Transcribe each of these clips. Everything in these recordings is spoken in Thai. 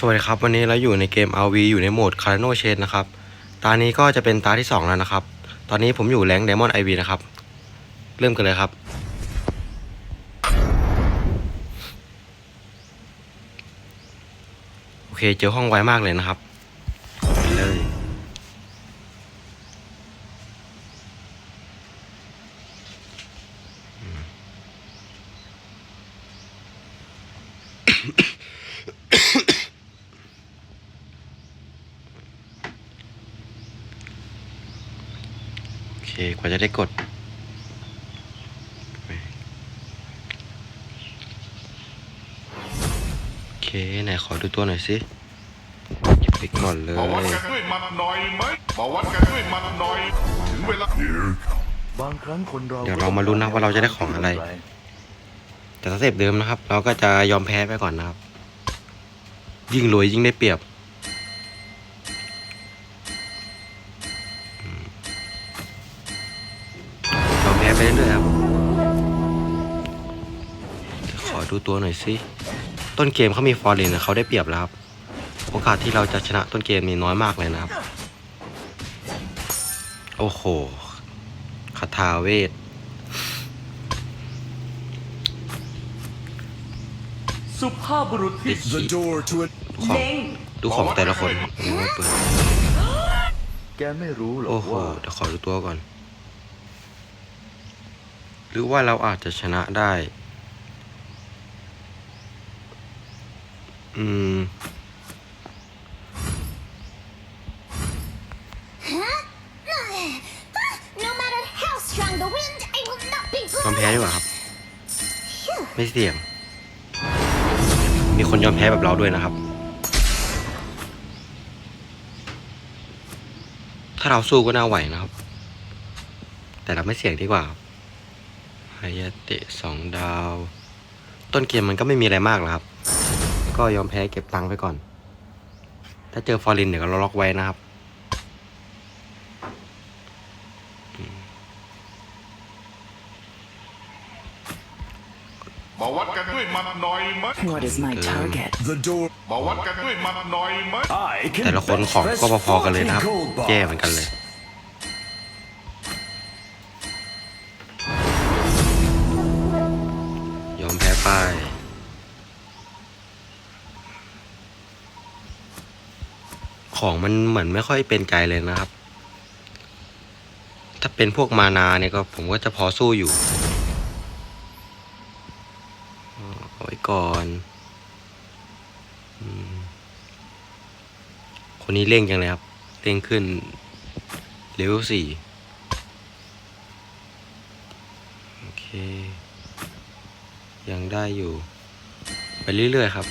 สวัสดีครับ วันนี้เราอยู่ในเกม RV อยู่ในโหมด Cardano Chain นะครับ ตานี้ก็จะเป็นตาที่ 2 แล้วนะครับ ตอนนี้ผมอยู่แรง Diamond IV นะครับ เริ่มกันเลยครับ โอเค เจอห้องไวมากเลยนะครับไปเลย โอ เคกว่าจะได้กด โอเค ไหนขอดูตัวหน่อยสิหยิบไปก่อนเลมาวัดยกันด้วยมันหน่อยไหมมาวัดกันด้วยมันหน่อย ถึงเวลา บางครั้งคนเราเดี๋ยวเรามาลุ้นนะว่าเราจะได้ของอะไร แต่ถ้าเสพเดิมนะครับ เราก็จะยอมแพ้ไปก่อนนะครับ ยิ่งรวยยิ่งได้เปรียบ ดูตัวหน่อยสิต้นเกมเขามีฟอร์เรนเขาได้เปรียบแล้วครับ โอกาสที่เราจะชนะต้นเกมมีน้อยมากเลยนะครับ โอ้โหคาถาเวทสุภาพบุรุษที่ The door to it. ของดูของแต่ละคนยังไม่เปิดแกไม่รู้หรอโอ้กโหว่าเดี๋ยวขอดูตัวก่อน หรือว่าเราอาจจะชนะได้ อืม No matter how strong the wind, I will not be ยอม blown. แพ้ดีกว่าครับ ไม่เสี่ยง มีคนยอมแพ้แบบเราด้วยนะครับ ถ้าเราสู้ก็น่าไหวนะครับ แต่เราไม่เสี่ยงดีกว่าครับฮายาเตะสองดาว ต้นเกมมันก็ไม่มีอะไรมากหรอกครับ ก็ยอมแพ้เก็บตังค์ไปก่อน ถ้าเจอฟอร์ลินเดี๋ยวเราล็อกไว้นะครับ มาวัดกันด้วยมันหน่อยไหม What is my target? The door. มาวัดกันด้วยมันหน่อยไหม I can แต่ละคนของก็พอๆกันเลยนะครับ gold bars. แย่เหมือนกันเลยย ของมันเหมือนไม่ค่อยเป็นใจเลยนะครับ ถ้าเป็นพวกมานาเนี่ยก็ผมก็จะพอสู้อยู่เอาไว้ก่อนคนนี้เร่งจังเลยครับ เร่งขึ้นเลเวลสี่โอเค ยังได้อยู่ ไปเรื่อยๆครับ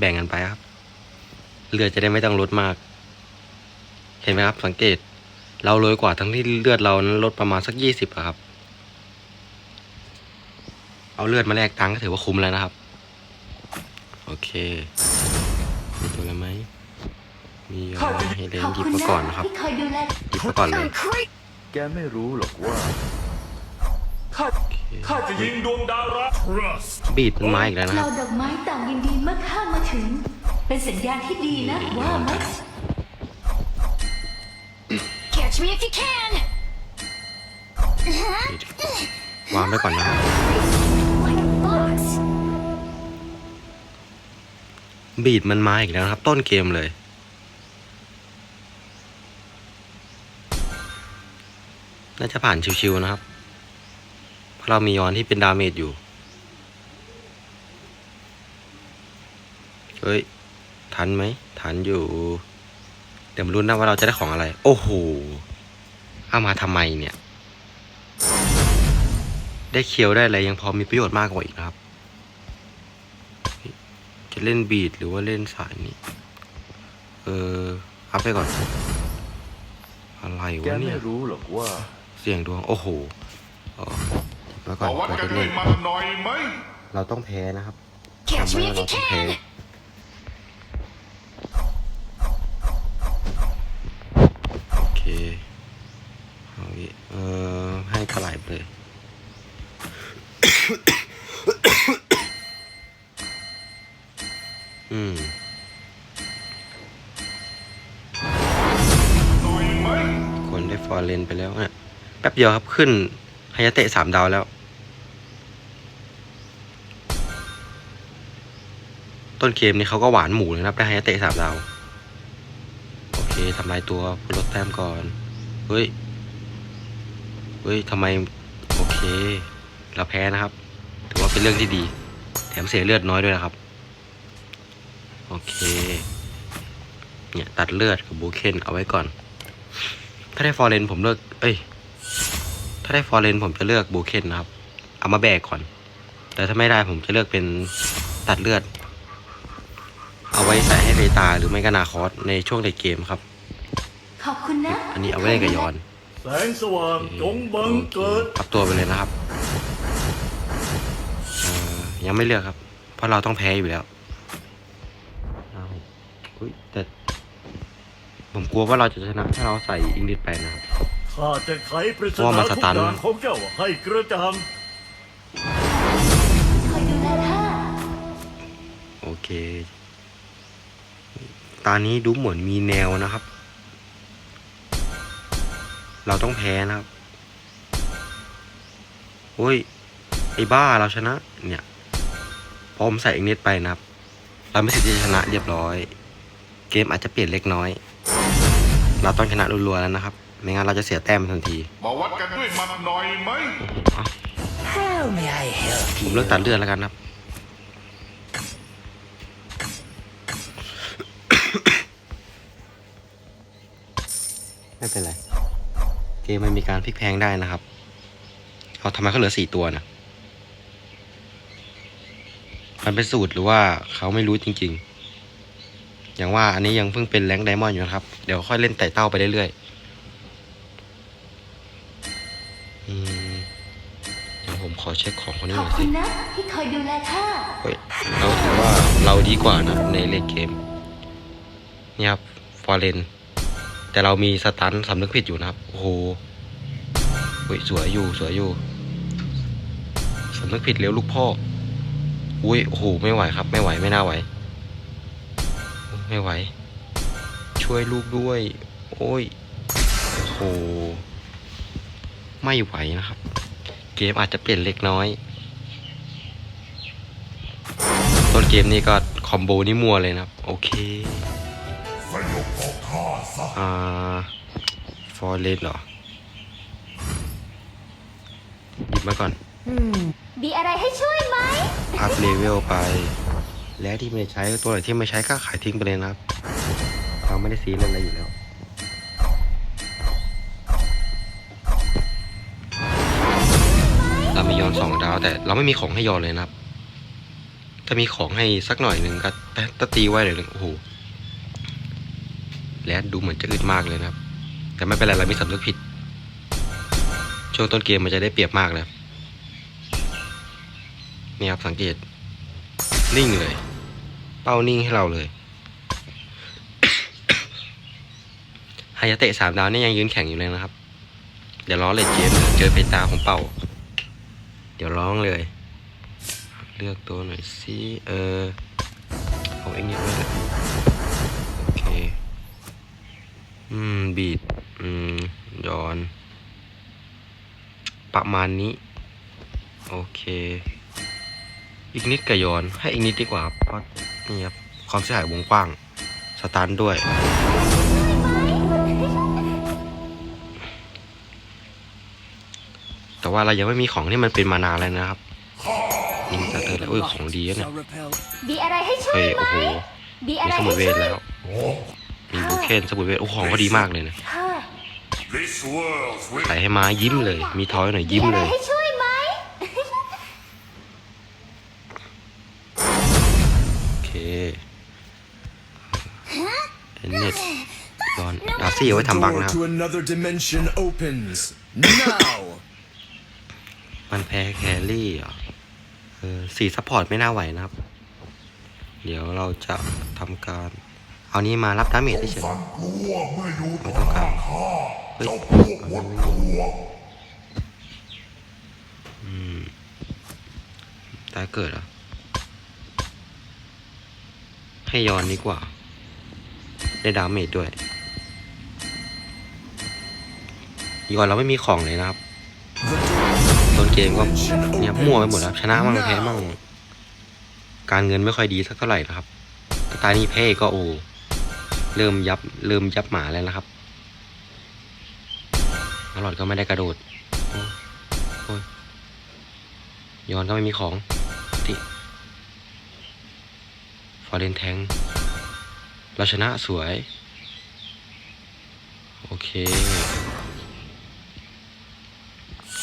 แบ่งกันไปครับ เลือดจะได้ไม่ต้องลดมาก เห็นไหมครับ สังเกต เรารวยกว่าทั้งที่เลือดเรานั้นลดประมาณสักยี่สิบอะครับ เอาเลือดมาแลกตังค์ก็ถือว่าคุ้มแล้วนะครับ โอเค มีตัวอะไรไหม มียาให้เลนหยิบมาก่อนนะครับที่คอยดูแลหยิบมาก่อนเลย แกไม่รู้หรอกว่าข้า ข้าจะยิงดวงดาวรักบีดต้นไม้อีกแล้วนะคเรารับดอกไม้ต่างยินดีเมื่อข้ามาถึง เป็นสัญญาณที่ดีนะว่าไหม Catch me if you can วางไปก่อนนะครับ like a fox บีดมันมาอีกแล้วนะครับ ต้นเกมเลย น่าจะผ่านชิวๆนะครับ เพราะเรามียอนที่เป็นดาเมจอยู่ เฮ้ย ทันไหม ทันอยู่ เดี๋ยวมาลุ้นนะว่าเราจะได้ของอะไร โอ้โหเอามาทำไมเนี่ย ได้เคียวได้อะไรยังพอมีประโยชน์มากกว่าอีกนะครับ จะเล่นบีดหรือว่าเล่นสายนี้ เอออัพไปก่อน อะไรแกวะเนี่ไม่ยรู้หรอกว่า เสียงดวง โอ้โห อ๋อหยิบมาก่อนมาวัดเปิดกันได้ด้วเล่ยนมันหน่อยไหม เราต้องแพ้นะครับ Catch จำ me ไว้ if ว่า you เราต้องแพ้ can โอเคเอาอีกเออให้ปลาไหลไปเลย อืม หน่อยไหม คนได้ฟอร์เรนไปแล้วเนี่ยแป๊บเดียวครับขึ้นฮายาเตะสามดาวแล้ว ต้นเกมนี้เขาก็หวานหมูเลยนะครับได้ฮยาเตะสามดาวโอเคทำลายตัวเพื่อลดแต้มก่อนเฮ้ยเฮ้ยทำไมโอเค เราแพ้นะครับ ถือว่าเป็นเรื่องที่ดี แถมเสียเลือดน้อยด้วยนะครับ โอเค เนี่ยตัดเลือดกับบูเคนเอาไว้ก่อน ถ้าได้ฟอร์เรนผมเลือก เอ้ย ถ้าได้ฟอร์เรนผมจะเลือกบูเคนนะครับ เอามาแบกก่อน แต่ถ้าไม่ได้ผมจะเลือกเป็นตัดเลือด เอาไว้ใส่ให้เรตาหรือไม่ก็นาคอสในช่วงในเกมครับ ขอบคุณนะอันนี้เอาไว้เล่นกับยอนแสงสว่างจงบังเกิดปรับตัวไปเลยนะครับเอ่อยังไม่เลือกครับ เพราะเราต้องแพ้อยู่แล้วเอาอุ๊ยแต่ ผมกลัวว่าเราจะชนะถ้าเราใส่อิงลิดไปนะครับ ข้าจะไขปริศเพราะว่านามันสทุกตัน อย่างของเจ้าให้กระจ่างคอยดูแลท่า โอเค ตอนนี้ดูเหมือนมีแนวนะครับ เราต้องแพ้นะครับโอ้ย ไอ้บ้าเราชนะ เนี่ยพอผมใส่อิงเน็ตไปนะครับ เราไม่สิทธิ์ที่จะชนะเรียบร้อย เกมอาจจะเปลี่ยนเล็กน้อย เราต้องชนะรัวๆแล้วนะครับ ไม่งั้นเราจะเสียแต้มทันทีมาวัดกันด้วยมันหน่อยไหมอะผมเลือกตัดเลือดแล้วกันครับ ไม่เป็นไร เกมมันมีการพลิกแพลงได้นะครับเอาทำไมเขาเหลือสี่ตัวนะมันเป็นสูตรหรือว่าเขาไม่รู้จริง ๆ อย่างว่าอันนี้ยังเพิ่งเป็นแรงค์ไดมอนด์อยู่นะครับ เดี๋ยวค่อยเล่นไต่เต้าไปเรื่อยๆอืมเดี๋ยวผมขอเช็คของคนนี้ขหอบน่อยคุสิ ณนะที่คอยดูแลท่าเฮ้ยเราถือว่าเราดีกว่านะในเล่นเกมนี่ครับฟอร์เรน แต่เรามีสตันสำนึกผิดอยู่นะครับ โอ้โหสวยอยู่สวยอยู่สำนึกผิดเร็วลูกพ่อ อุ้ยโอ้โหไม่ไหวครับ ไม่ไหวไม่น่าไหว ไม่ไหว ช่วยลูกด้วย โอ้ยโอ้โหไม่ไหวนะครับ เกมอาจจะเปลี่ยนเล็กน้อยต้นเกมนี่ก็คอมโบนี่มัวเลยนะครับ โอเค องข้าซะอ่าฟอร์เรนเหรอหยิบมาก่อนมีอะไรให้ช่วยไหมอัพเลเวลไป และที่ไม่ใช้ตัวไหนที่ไม่ใช้ก็ขายทิ้งไปเลยนะครับเราไม่ได้ซีเรียสอะไรอยู่แล้วเรามียอนสองดาว แต่เราไม่มีของให้ยอนเลยนะครับ ถ้ามีของให้สักหน่อยหนึ่งก็ตตีไว้เลยหนึ่งโอ้โห และดูเหมือนจะอึดมากเลยนะครับ แต่ไม่เป็นไรเรามีสำนึกผิด ช่วงต้นเกมมันจะได้เปรียบมากเลยครับนี่ครับสังเกต นิ่งเลย เป้านิ่งให้เราเลยฮายาเตะสามดาวนี่ยังยืนแข่งอยู่เลยนะครับ เดี๋ยวร้อเลยเกมเจอเพตาของเป่า เดี๋ยวร้องเลย เลือกตัวหน่อยสิเออเอาเองนิดไว้เลยโอเค อืม บีด อืม ย้อน ประมาณนี้ โอเค อีกนิดกับย้อน ให้อีกนิดดีกว่าครับเพราะนี่ครับ ความเสียหายวงกว้าง สตาร์ทด้วย แต่ว่าเรายังไม่มีของที่มันเป็นมานานเลยนะครับนี่จะเจอแล้วเอ้ยของดีอะเนี่ยมีอะไรให้ช่วยเฮ้ยไหมโอ้โหมีอะมีไรสมุให้ดเวช่ทวยแล้ว มีบูเคนสมุดเวทโอ้ของก็ดีมากเลยนะค่ะ This world's will ใส่ให้มายิ้มเลย มีทอยหน่อยยิ้มมีอะเลไรยให้ช่วยไหมโอเคเอ็นเน็ตรอนดาซี่เอาไว้ทำบัก door นะครับ to another dimension opens now. มันแพ้แครี่เหรอเออสีซัพพอร์ตไม่น่าไหวนะครับ เดี๋ยวเราจะทำการ เอานี้มารับดาเมจเฉยไม่ต้องกัรเฮ้ยตายเกิดเหรอให้ย้อนดีกว่า ได้ดาเมจด้วยย้อนเราไม่มีของเลยนะครับต้นเกมก็เนี่ยมั่วไปหมดแล้วชนะมั่งแพ้มั่งการเงินไม่ค่อยดีสักเท่าไหร่นะครับตายนี่เพ่ก็โอ้ เริ่มยับเริ่มยับหมาแล้วนะครับอรอดก็ไม่ได้กระโดดโอ้ยย้อนก็ไม่มีของติฟอร์เรนแทงเราชนะสวย โอเค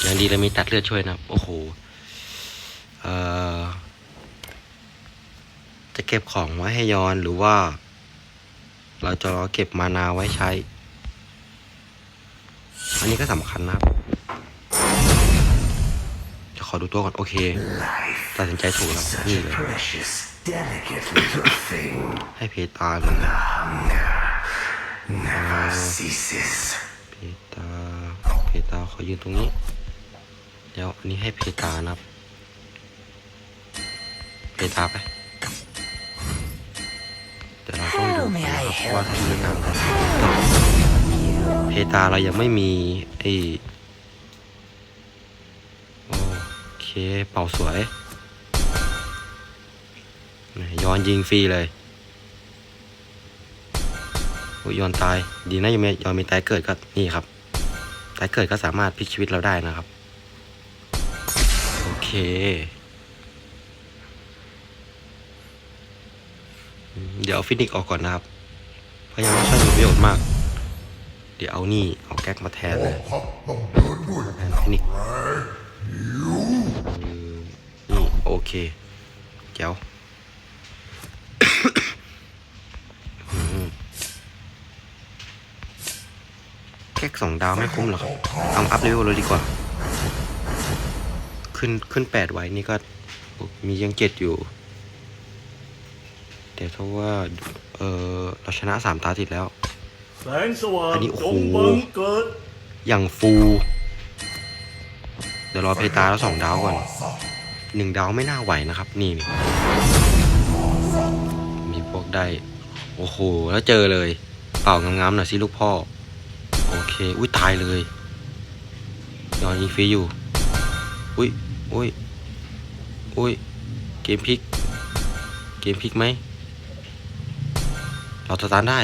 อย่างดีเรามีตัดเลือดช่วยนะ โอ้โหจะเก็บของไว้ให้ย้อนหรือว่า เราจะรอเก็บมานาไว้ใช้ อันนี้ก็สำคัญนะครับ จะขอดูตัวก่อน โอเค ตัดสินใจถูกแล้ว นี่เลย ให้เพตาเลยเพตา เพตาขอยืนตรงนี้ เดี๋ยวอันนี้ให้เพตานะครับ เพตาไป แต่เราต้องดูนะครับว่าที่นั่งเพตาเรายังไม่มีไอโอเคเป่าสวยย้อนยิงฟรีเลยโอ้ยย้อนตาย ดีนะยังไม่ย้อนมีตายเกิดก็นี่ครับตายเกิดก็สามารถพลิกชีวิตเราได้นะครับ โอเคอืม เดี๋ยวเอาฟินิกซ์ออกก่อนนะครับเพราะยังไม่ค่อยมีประโยชน์มาก เดี๋ยวเอานี่เอาแก๊กมาแทนเลยมาแทนฟินิกซ์อืมนี่โอเคเจ้าอืมแก๊กสองดาวไม่คุ้มหรอกครับเอาอัพเลเวลเลยดีกว่า ขึ้นขึ้นแปดไว้นี่ก็มียังเจ็ดอยู่ แต่ถ้าว่าเออเราชนะสามตาติดแล้ว แสงสว่างอันนี้โอ้จโห งบังเกิดอย่างฟู เดี๋ยวรอเพตาแล้วสองดาวก่อนหนึ่งดาวไม่น่าไหวนะครับ นี่นี่มีพวกได้ โอ้โห แล้วเจอเลย เป่างามๆหน่อยสิลูกพ่อ โอเค อุ้ยตายเลยยอนยิงฟรีอยู่ อุ้ยอุ้ยอุ้ยเกมพลิก เกมพลิกไหม เราสตาร์ทได้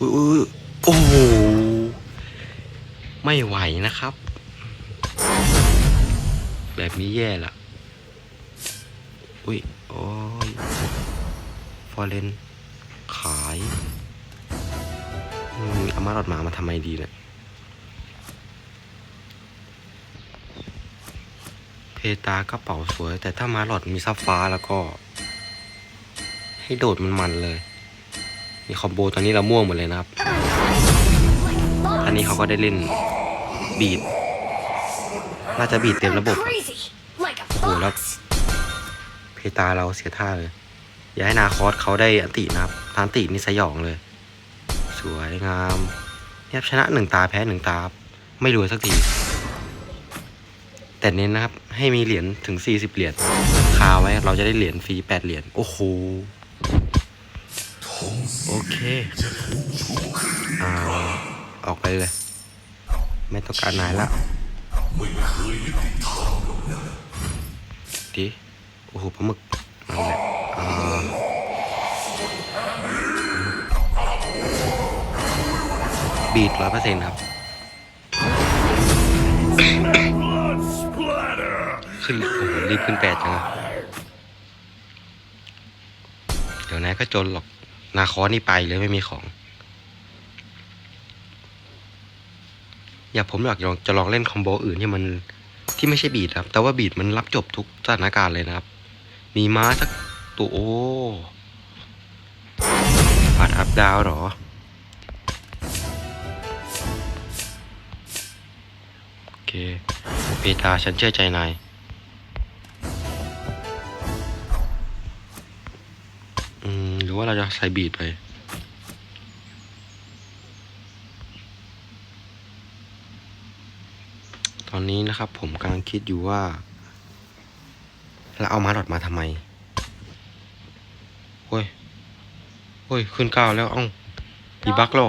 อุ้ยโอ้โห ไม่ไหวนะครับ แบบนี้แย่ละอุ้ย โอ้ย ฟอร์เรน ขายอืมเอามาหลอดหมามาทำไมดีเนี่ยเพตากระเป๋าสวย แต่ถ้ามาหลอดมีซับฟ้าแล้วก็ ให้โดดมันมันเลยมีคอมโบตอนนี้เราม่วงหมดเลยนะครับ อันนี้เขาก็ได้เล่นบีดน่าจะบีดเต็มระบบโอ้โหแล้วเพตาเราเสียท่าเลย อย่าให้นาคอสเขาได้อันตินะครับทานตินี่สยองเลย สวยงามเนี่ยชนะหนึ่งตาแพ้หนึ่งตา ไม่รวยสักทีแต่เน้นนะครับ ให้มีเหรียญถึงสี่สิบเหรียญคาไว้ เราจะได้เหรียญฟรีแปดเหรียญ โอ้โห โอเคอ่าออกไปเลย ไม่ต้องการนายละดีโอ้โหปลาหมึกนั่นแหละอ่าบีดร้อยเปอร์เซ็นต์ครับ ขึ้นโอ้โหรีบขึ้นแปดจังอะเดี๋ยวนายก็จนหรอก นาคอนี่ไปเลยไม่มีของ อย่าผมอยากลองจะลองเล่นคอมโบอื่นที่มันที่ไม่ใช่บีดครับ แต่ว่าบีดมันรับจบทุกสถานการณ์เลยนะครับ มีม้าสักตัวโอ้ปัดอัพดาวเหรอ โอเคเพตาฉันเชื่อใจนาย รือว่าเราจะใส่บีดไป ตอนนี้นะครับผมกำลังคิดอยู่ว่าเราเอามาหลอดมาทำไมเฮ้ยเฮ้ยขึ้นก้าวแล้วเอ้ามีบั๊กหรอ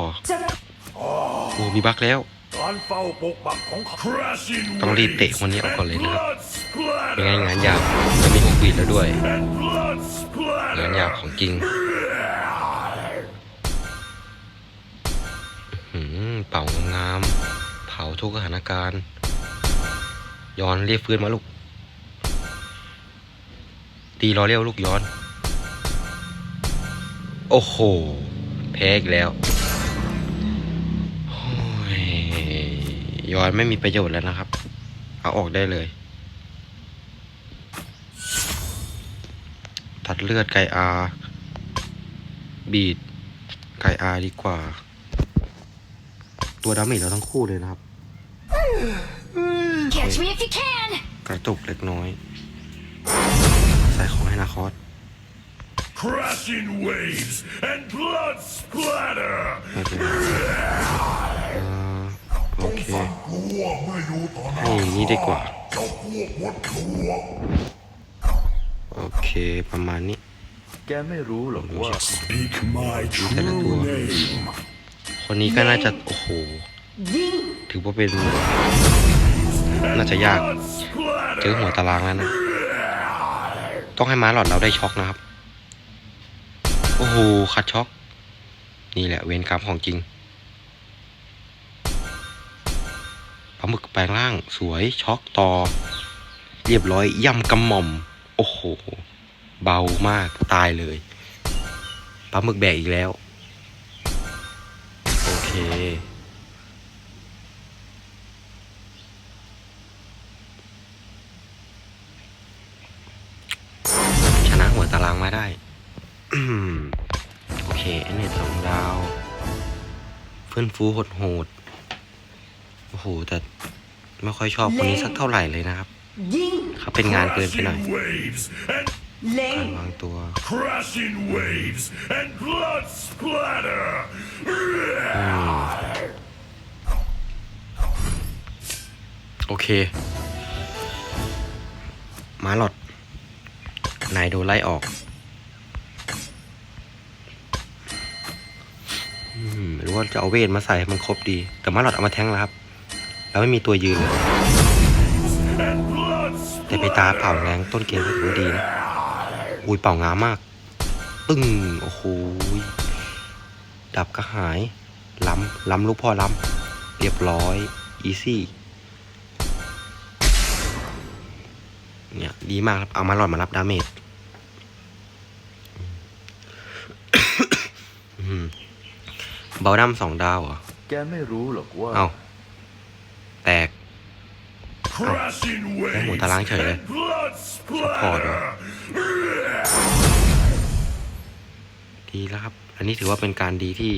โอ้มีบั๊กแล้วการเฝ้าปกปักของเขาต้องรีบเตะคนนี้ออกก่อนเลยนะครับเป็นงงานยาวจะมีหกบีดแล้วด้วย งานยาวของจริง เป่างามเผาทุกสถานการณ์ ย้อนเรียกฟื้นมาลูก ตีรอเรียวลูกย้อน โอ้โห แพ้อีกแล้วยย้อนไม่มีประโยชน์แล้วนะครับ เอาออกได้เลย ตัดเลือดไกอา บีดไกอาดีกว่า ตัวดาเมจเราทั้งคู่เลยนะครับ catch me if you can กระตุกเล็กน้อย ใส่ของให้นาคอส Crashing waves and blood splatter โอเคอ่าโอเคกลัวไม่ดูต่อหน้าให้อย่างนี้ดีกว่าเจ้าพวกมดขวบโอเคประมาณนี้ แกไม่รู้หรอกว่า Speak my แต่ละตัว true name. คนนี้ก็น่าจะ โอ้โห ถือว่าเป็น น่าจะยาก เจอหัวตารางแล้วนะ ต้องให้ม้าหลอดเราได้ช็อกนะครับ โอ้โหคัดช็อก นี่แหละเวรกรรมของจริงปลาหมึกแปลงร่างสวยช็อกต่อ เรียบร้อยย่ำกำหม่อม โอ้โห เบามากตายเลยปลาหมึกแบกอีกแล้ว เคชนะหัวตารางมาได้อืมโอเคอันนี้สองดาวเฟื่อนฟูโหดโหดๆโอ้โห แต่ไม่ค่อยชอบคนนี้สักเท่าไหร่เลยนะครับยิงเขาเป็นงานเกินไปหน่อย Crashing waves and เล็งการวางตัว crashing waves and blood splatter โอเคมาหลอด นายโดนไล่ออกอืมหรือว่าจะเอาเวทมาใส่ให้มันครบดี แต่มาหลอดเอามาแทงแล้วครับ แล้วไม่มีตัวยืนเลย and blood แต่ไปตาเป่าแรงต้นเกมก็ถือว่าดีนะ อุ้ยเป่างามมาก ปึ้ง โอ้โหยดับก็หาย ล้ำ ล้ำลูกพ่อล้ำ เรียบร้อย อีซี่ เนี่ย ดีมากครับ เอามาหลอดมารับดาเมจอืมเบลดัมสองดาวเหรอ แกไม่รู้หรอกว่า เอ้าแตก crashing ได้หมู waves ตารางเฉยเลย and blood พอร์ตเหรอ splatter ดีแล้วครับ อันนี้ถือว่าเป็นการดีที่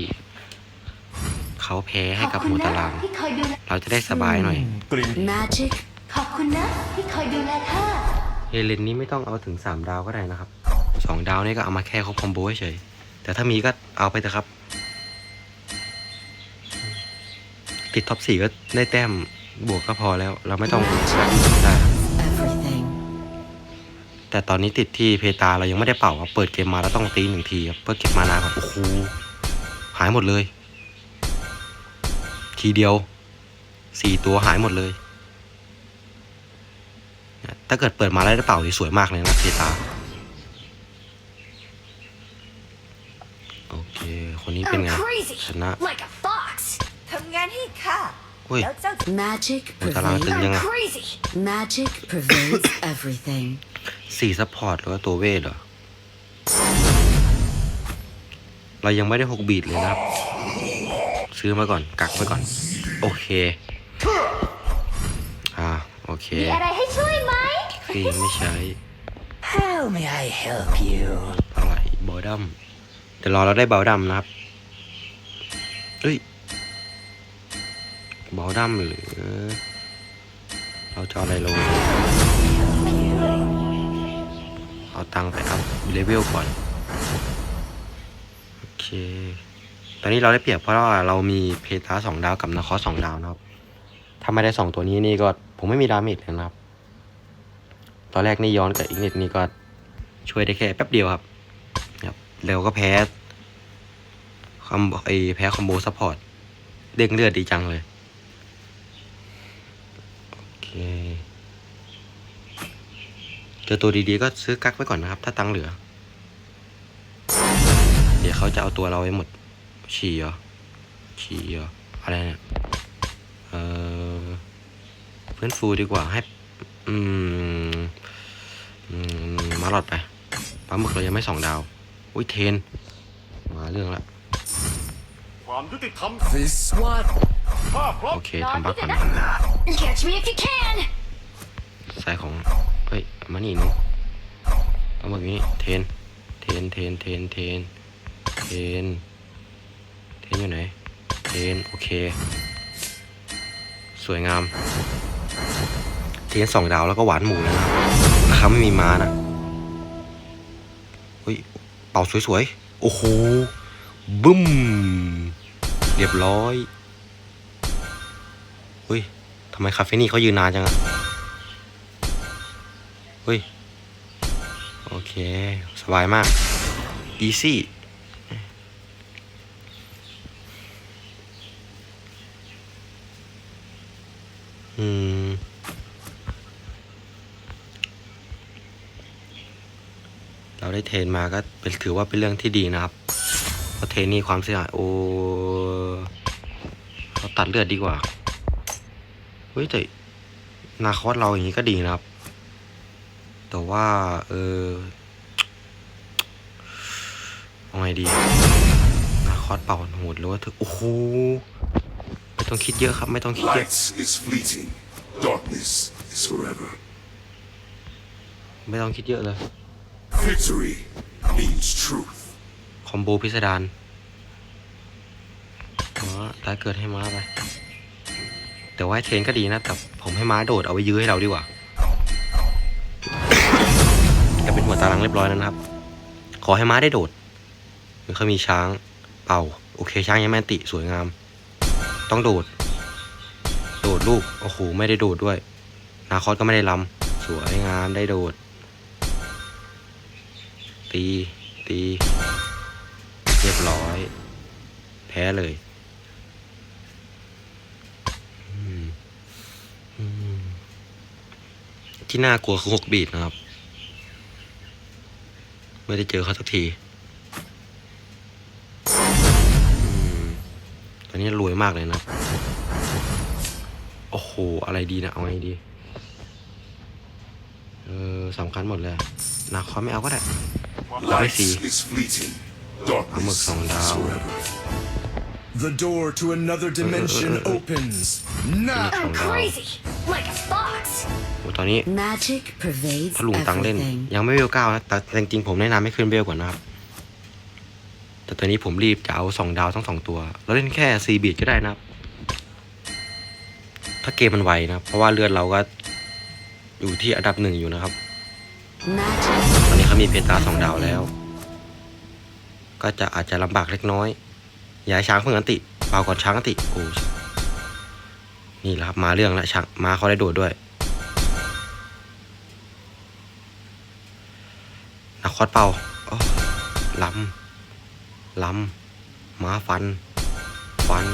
เขาแพ้ขให้อบกับคุหณมูนะตารางที่คอยดูแลเราจะได้สบายหน่อย กลิ่น magic ขอบคุณนะที่คอยดูแลข้าเฮเลนนี้ไม่ต้องเอาถึงสามดาวก็ได้นะครับสองดาวนี่ก็เอามาแค่ครบคอมโบเฉยๆแต่ถ้ามีก็เอาไปเถอะครับ ติดท็อปสี่ก็ได้แต้มบวกก็พอแล้ว เราไม่ต้องได้ everything. แต่ตอนนี้ติดที่เพตาเรายังไม่ได้เป่าครับเปิดเกมมาแล้วต้องตีหนึ่งทีครับเพื่อเก็บมานาก่อนโอ้โหหายหมดเลย ทีเดียวสี่ตัวหายหมดเลยเนี่ยถ้าเกิดเปิดมาแล้วได้เป่านี่สวยมากเลยนะเพตาโอเค คนนี้เป็นไง crazy ชนะ like a fox ทำงานให้ข้าอุ้ยแล้วเจ้าจะ Magic หมูตารางตึง pervades. ยังไง crazy Magic pervades everything. สี่ซัพพอร์ตหรือว่าตัวเวทเหรอ เรายังไม่ได้หกบีทเลยนะครับ ซื้อมาก่อน กักไว้ก่อน โอเค อ่า โอเคมีอะไรให้ช่วยไหมฟรีไม่ใช้ How may I help you? อะไรบอดัมเดี๋ยวรอเราได้บอดัมนะครับเอ้ยบอดัมหรือ เราจะเอาอะไรลง เอาตังไปอัพเลเวลก่อน โอเค ตอนนี้เราได้เปรียบเพราะว่าเรามีเพตาสองดาวกับนาคอสสองดาวนะครับ ถ้าไม่ได้สองตัวนี้นี่ก็ผมไม่มีดาเมจเลยนะครับ ตอนแรกนี่ย้อนกับอีกนิดนี่ก็ช่วยได้แค่แป๊บเดียวครับครับเร็วก็แพ้คอมโบไอแพ้คอมโบซัพพอร์ต เด้งเลือดดีจังเลย โอเค เจอตัวดีๆก็ซื้อกักไว้ก่อนนะครับ ถ้าตังค์เหลือ เดี๋ยวเขาจะเอาตัวเราไว้หมด ฉี่เหรอ ฉี่เหรอ อะไรเนี่ย เออเพื่อนฟูดีกว่าให้ อืม อืม มาหลอดไปปลาหมึกเรายังไม่สองดาว อุ้ยเทน มาเรื่องละความยุติธรรม This what? ภาพพร้อมโอเคทำบักก่อน Catch me if you can สายของเฮ้ย มานี่หนูปลาหมึกนี้เทน เทน เทน เทน เทน เทน เทนอยู่ไหน เทน โอเค สวยงาม เทนสองดาวแล้วก็หวานหมูนะครับไม่มีม้านะเฮ้ย เป่าสวยๆ โอ้โห บึ้ม เรียบร้อย เฮ้ยทำไมคาเฟนี่เขายืนนานจังอะ เฮ้ย โอเค สบายมาก อีซี่อืม เราได้เทรนมาก็เป็นถือว่าเป็นเรื่องที่ดีนะครับเพราะเทรนนี่ความเสียหายโอ้เราตัดเลือดดีกว่า เฮ้ยแต่นาคอสเราอย่างนี้ก็ดีนะครับ แต่ว่า เออเอาไงดีนาคอสเป่าโหดหรือว่าถึงโอ้โหไม่ต้องคิดเยอะครับ ไม่ต้องคิดเยอะ Light is fleeting. Darkness is forever. ไม่ต้องคิดเยอะเลย Victory means truth. คอมโบพิสดารม้าตายเกิดให้ม้าไป แต่ว่าเทรนก็ดีนะ แต่ผมให้ม้าโดดเอาไว้ยื้อให้เราดีกว่าารางเรียบร้อยแล้วนะครับ ขอให้ม้าได้โดดมันเขามีช้างเป่า โอเค ช้างยังแมนติสวยงาม ต้องโดด โดดลูก โอ้โห ไม่ได้โดดด้วย นาคอสก็ไม่ได้ลำสวยงามได้โดด ตี ตี เรียบร้อย แพ้เลยที่น่ากลัวคือหกบีดนะครับ ไม่ได้เจอเขาสักทีอืมตอนนี้รวยมากเลยนะครับโอ้โห อะไรดีนะ เอาไงดี เออสำคัญหมดเลยนาคอไม่เอาก็ได้เราได้ Light สี่ is fleeting. ปลาหมึก Darkness สองดา is ว forever. The door to another dimension opens now. I'm crazy ตอนนี้ Magic pervades ถ้าลุงตังเล่น everything. ยังไม่เวลเก้านะแต่แต่จริงๆผมแนะนำให้ขึ้นเวลก่อนนะครับ แต่ตอนนี้ผมรีบจะเอาสองดาวทั้งสองตัว เราเล่นแค่ซีบีดก็ได้นะครับ ถ้าเกมมันไวนะครับเพราะว่าเลือดเราก็อยู่ที่อันดับหนึ่งอยู่นะครับ Magic ตอนนี้เขามีเพนตาสองดาวแล้ว ก็จะอาจจะลำบากเล็กน้อยย้ายช้างเพิ่งอันติเปล่าก่อนช้างอันติโอ้นี่แหละครับมาเรื่องแล้วช้างมาเขาได้โดดด้วย นักคอดเป่าโอ้ลำลำม้าฟัน ฟัน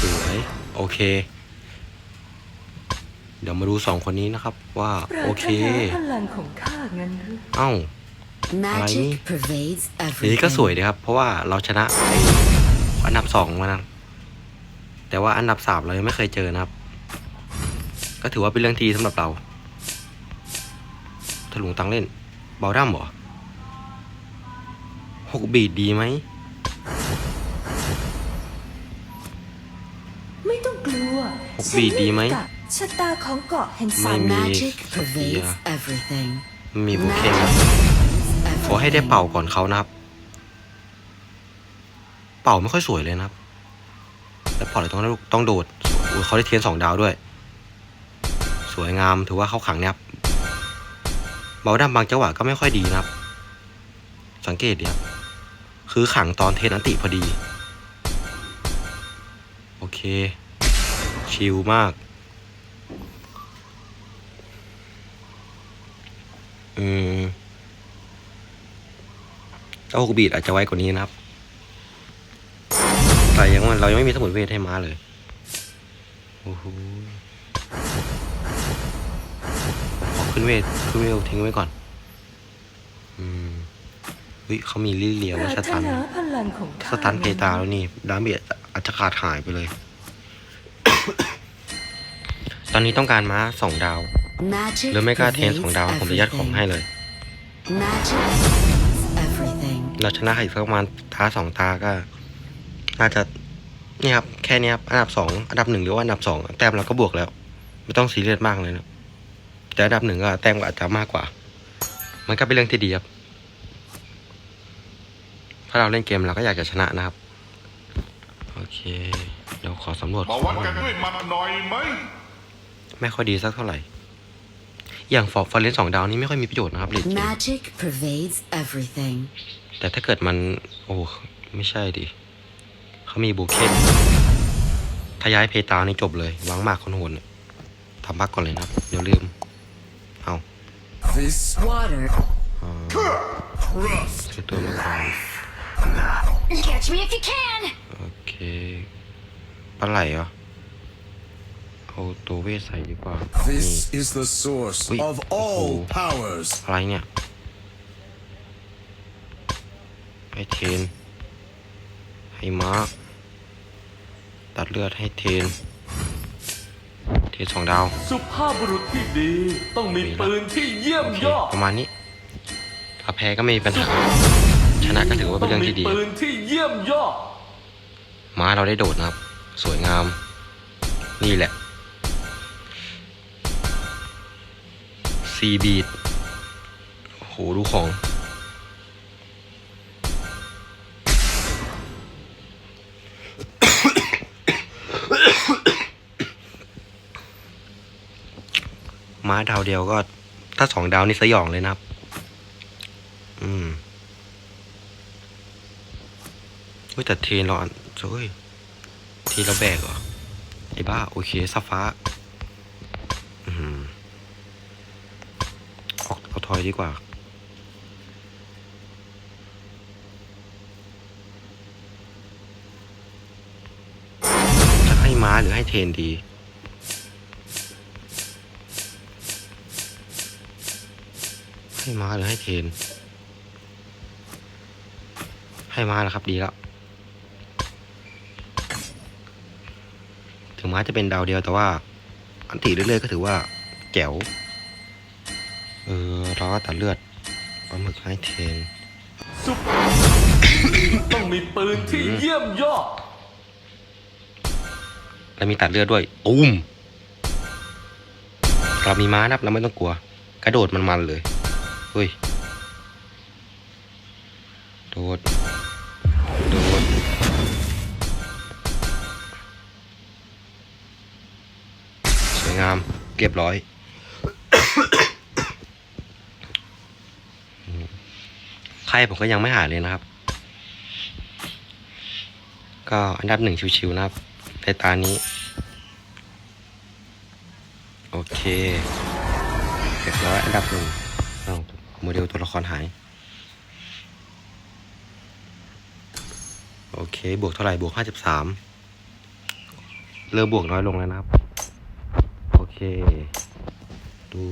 สวย โอเค เดี๋ยวมาดูสองคนนี้นะครับ ว่าโอเคพลังของข้างั้นหรือเอ้า magic pervades ทีนี้ก็สวย everything. ดีครับ เพราะว่าเราชนะไอ้อันดับสองมานะแต่ว่าอันดับสามเรายังไม่เคยเจอนะครับ ก็ถือว่าเป็นเรื่องที่ดีสำหรับเราถ้าหลวงตังเล่น เบาดั้มเหรอหกบีดดีไหม ไม่ต้องกลัวหกบีดีไหมกับชะตาของเกาะแห่งไม่สายมี Magic โซเฟีย pervades everything. ไม่มีโบเคนครับ Everything. ขอให้ได้เป่าก่อนเขานะครับ เป่าไม่ค่อยสวยเลยนะครับแล้วเป่าเลยต้องต้องโดดโอ้ยเขาได้เทียนสองดาวด้วย สวยงามถือว่าเขาขังเนี่ยครับ เบาดำบางจังหวะก็ไม่ค่อยดีนะครับ สังเกตดิครับคือขังตอนเทนอันติพอดี โอเค ชิลมากอืมเจ้ากบีดอาจจะไว้กว่านี้นะครับ แต่ยังเรายังไม่มีสมุดเวทให้ม้าเลย โอ้โห ขอขึ้นเวทขึ้นเวททิ้งไว้ก่อน อืมเฮ้ยเขามีลิเลียปไว้รารสถตันนาพลังของสข้าตันเพตาแล้วนี่ดาเมจอาจจะขาดหายไปเลย ตอนนี้ต้องการม้าสองดาว Magic หรือไม่ก็เทน pervades สองดาว ผมจะยัดของ everything. ให้เลย Magic pervades everything. เราชนะอีกสักประมาณตาสองตาก็น่าจะเนี่ยครับ แค่เนี้ยครับ อันดับสอง อันดับหนึ่งหรือว่าอันดับสองแต้มเราก็บวกแล้ว ไม่ต้องซีเรียสมากเลยนะ แต่อันดับหนึ่งก็แต้มก็อาจจะมากกว่า มันก็เป็นเรื่องที่ดีครับ ถ้าเราเล่นเกมเราก็อยากจะชนะนะครับ โอเค เดี๋ยวขอสำรวจมาวัดกันด้วยมันหน่อยไหมไม่ค่อยดีสักเท่าไหร่ อย่างฟอร์ฟอร์เรนสองดาวนี่ไม่ค่อยมีประโยชน์นะครับเลดเกม Magic pervades everything. แต่ถ้าเกิดมัน โอ้ ไม่ใช่ดิเขามีบูเคนถ้าย้ายเพตานี่จบเลย วางมากคนโหนเนี่ยทำบักก่อนเลยนะครับ เดี๋ยวลืมเอา This Water. ซื้อตัวมาก่อน Catch me if you can โอเคปลาไหลเหรอเอาตัวเวทใส่ดีกว่านี่ this is the source Wait. of all Oh. powers. อะไรเนี่ยให้เทน ให้มาร์คตัดเลือดให้เทน เทนสองดาวสุภาพบุรุษที่ดี ต้องมีปืนที่เยี่ยมโอเคยอดประมาณนี้ถ้าแพ้ก็ไม่มีปัญหา ชนะก็ถือว่าเป็นเรื่องที่ดีต้องมีปืนที่เยี่ยมยอดม้าเราได้โดดนะครับ สวยงาม นี่แหละซีบีดโอ้โหดูของ ม้าดาวเดียวก็ ถ้าสองดาวนี่สยองเลยนะครับ อืมเฮ้ยแต่เทนเราอันเฮ้ยเทนเราแบกเหรอ ไอ้บ้า โอเคซับฟ้า อืมออกเอาทอยดีกว่าจะให้ม้าหรือให้เทนดี ให้ม้าหรือให้เทรนให้ม้าแล้วครับดีแล้ว ถึงม้าจะเป็นดาวเดียวแต่ว่า อันตีเรื่อยๆก็ถือว่าแจ๋ว เออเราก็ตัดเลือดปลาหมึกให้เทรนสุภาพต้องมีปืนที่เยี่ยมยอด แล้วมีตัดเลือดด้วยตูมเรามีม้านับเราไม่ต้องกลัว กระโดดมันๆเลย เฮ้ย โดด โดด สวยงาม เรียบร้อยไพ่ผมก็ยังไม่หายเลยนะครับ ก็อันดับหนึ่งชิวๆนะครับ ในตานี้ โอเคเรียบร้อยอันดับหนึ่ง โมเดลตัวละครหาย โอเค บวกเท่าไหร่ บวกห้าสิบสามเริ่มบวกน้อยลงแล้วนะครับ โอเค ดู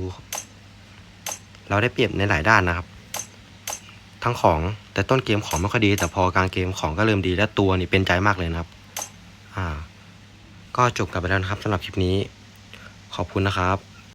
เราได้เปรียบในหลายด้านนะครับ ทั้งของแต่ต้นเกมของไม่ค่อยดี แต่พอกลางเกมของก็เริ่มดีและตัวนี่เป็นใจมากเลยนะครับ อ่า ก็จบกันไปแล้วนะครับสำหรับคลิปนี้ ขอบคุณนะครับ